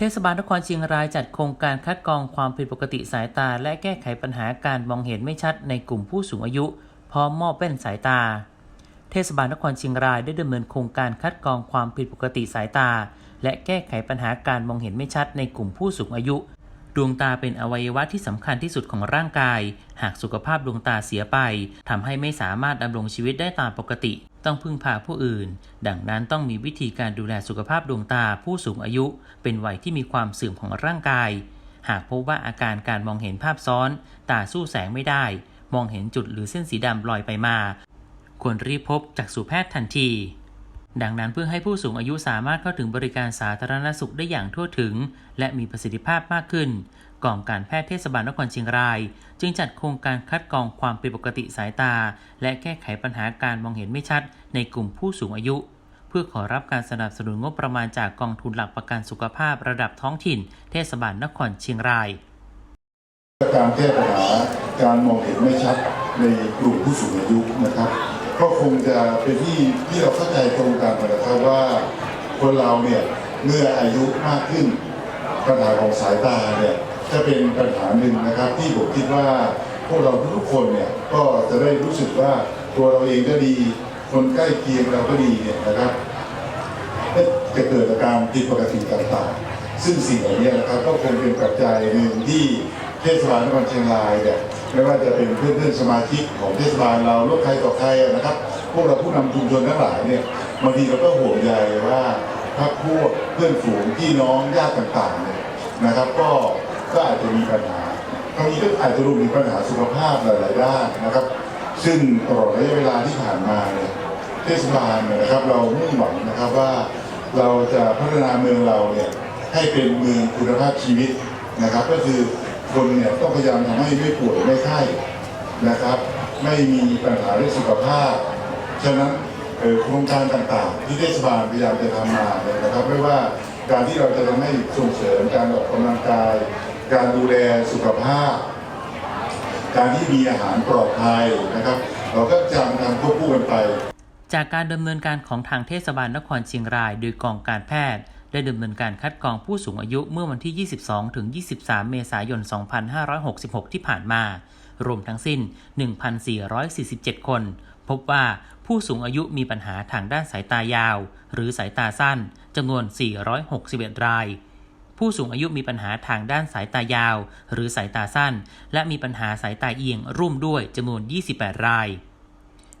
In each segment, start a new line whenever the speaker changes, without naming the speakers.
เทศบาลนครเชียงรายจัดโครงการคัดกรองความผิดปกติสายตา และแก้ไขปัญหาการมองเห็นไม่ชัดในกลุ่มผู้สูงอายุ พร้อมมอบแว่นสายตา เทศบาลนครเชียงรายได้ดำเนินโครงการคัดกรองความผิดปกติสายตา และแก้ไขปัญหาการมองเห็นไม่ชัดในกลุ่มผู้สูงอายุ ดวงตาเป็นอวัยวะที่สำคัญที่สุดของร่างกาย หากสุขภาพดวงตาเสียไปทำให้ไม่สามารถดำรงชีวิตได้ตามปกติ ต้องพึ่งพาผู้อื่น ดังนั้นต้องมีวิธีการดูแลสุขภาพดวงตาผู้สูงอายุ เป็นวัยที่มีความเสื่อมของร่างกาย หากพบว่าอาการการมองเห็นภาพซ้อน ตาสู้แสงไม่ได้ มองเห็นจุดหรือเส้นสีดำลอยไปมา ควรรีบพบจากสุแพทย์ทันที ดังนั้นเพื่อให้ผู้สูงอายุสามารถเข้าถึงบริการสาธารณสุขได้อย่างทั่วถึง และมีประสิทธิภาพมากขึ้นกองการแพทย์เทศบาลนครเชียงราย จึงจัดโครงการคัดกรองความผิดปกติสายตา และแก้ไขปัญหาการมองเห็นไม่ชัด ในกลุ่มผู้สูงอายุ เพื่อขอรับการสนับสนุนงบประมาณจากกองทุนหลักประกันสุขภาพระดับท้องถิ่น เทศบาลนครเชียงราย
การแก้ปัญหาการมองเห็นไม่ชัดในกลุ่มผู้สูงอายุนะครับ ก็คงจะเป็นที่ที่เราเข้าใจตรงกันนะครับว่าคนเราเนี่ยเมื่ออายุมากขึ้นปัญหาของสายตาเนี่ยจะเป็นปัญหาหนึ่งนะครับ ที่ผมคิดว่าพวกเราทุกๆคนเนี่ยก็จะได้รู้สึกว่าตัวเราเองก็ดี คนใกล้เคียงเราก็ดีเนี่ยนะครับจะเกิดอาการผิดปกติต่างๆ ซึ่งสิ่งเหล่านี้นะครับก็คงเป็นปัจจัยหนึ่งที่ เทศบาลนครเชียงรายเนี่ยไม่ว่าจะเป็นเพื่อนๆสมาชิกของเทศบาลเราโลกใครต่อใครนะครับ พวกเราผู้นำชุมชนทั้งหลายเนี่ยบางทีเราก็ห่วงใยว่าพักพวกเพื่อนฝูงพี่น้องญาติต่างๆเนี่ยนะครับ ก็ก็อาจจะมีปัญหาบางทีก็อาจจะรวมถึงปัญหาสุขภาพหลายๆด้านนะครับ ซึ่งตลอดระยะเวลาที่ผ่านมาเนี่ยเทศบาลเนี่ยนะครับเรามุ่งหวังนะครับว่าเราจะพัฒนาเมืองเราเนี่ยให้เป็นเมืองคุณภาพชีวิตนะครับ ก็คือ คนเนี่ยต้องพยายามทำให้ไม่ป่วยไม่ไข้นะครับ ไม่มีปัญหาเรื่องสุขภาพ ฉะนั้นโครงการต่างๆ ที่เทศบาลพยายามจะทำมาเนี่ยนะครับ ไม่ว่าการที่เราจะทำให้ส่งเสริมการออกกำลังกาย การดูแลสุขภาพ การที่มีอาหารปลอดภัยนะครับ เราก็จะทำควบคู่กันไป
จากการดำเนินการของทางเทศบาลนครเชียงรายโดยกองการแพทย์ ได้ดำเนินการคัดกรองผู้สูงอายุเมื่อวันที่ 22 ถึง 23 เมษายน 2566 ที่ผ่านมา รวมทั้งสิ้น 1,447 คน พบว่าผู้สูงอายุมีปัญหาทางด้านสายตายาว หรือสายตาสั้นจำนวน 461 ราย ผู้สูงอายุมีปัญหาทางด้านสายตายาว หรือสายตาสั้น และมีปัญหาสายตาเอียงร่วมด้วยจำนวน 28 ราย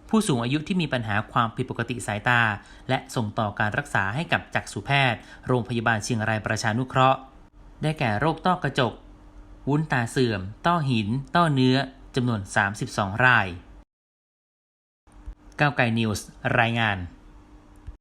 ผู้สูงอายุที่มีปัญหาความผิดปกติสายตา และส่งต่อการรักษาให้กับจักษุแพทย์ โรงพยาบาลเชียงรายประชานุเคราะห์ ได้แก่โรคต้อกระจก วุ้นตาเสื่อม ต้อหิน ต้อเนื้อจำนวน 32 รายก้าวไกลนิวส์รายงาน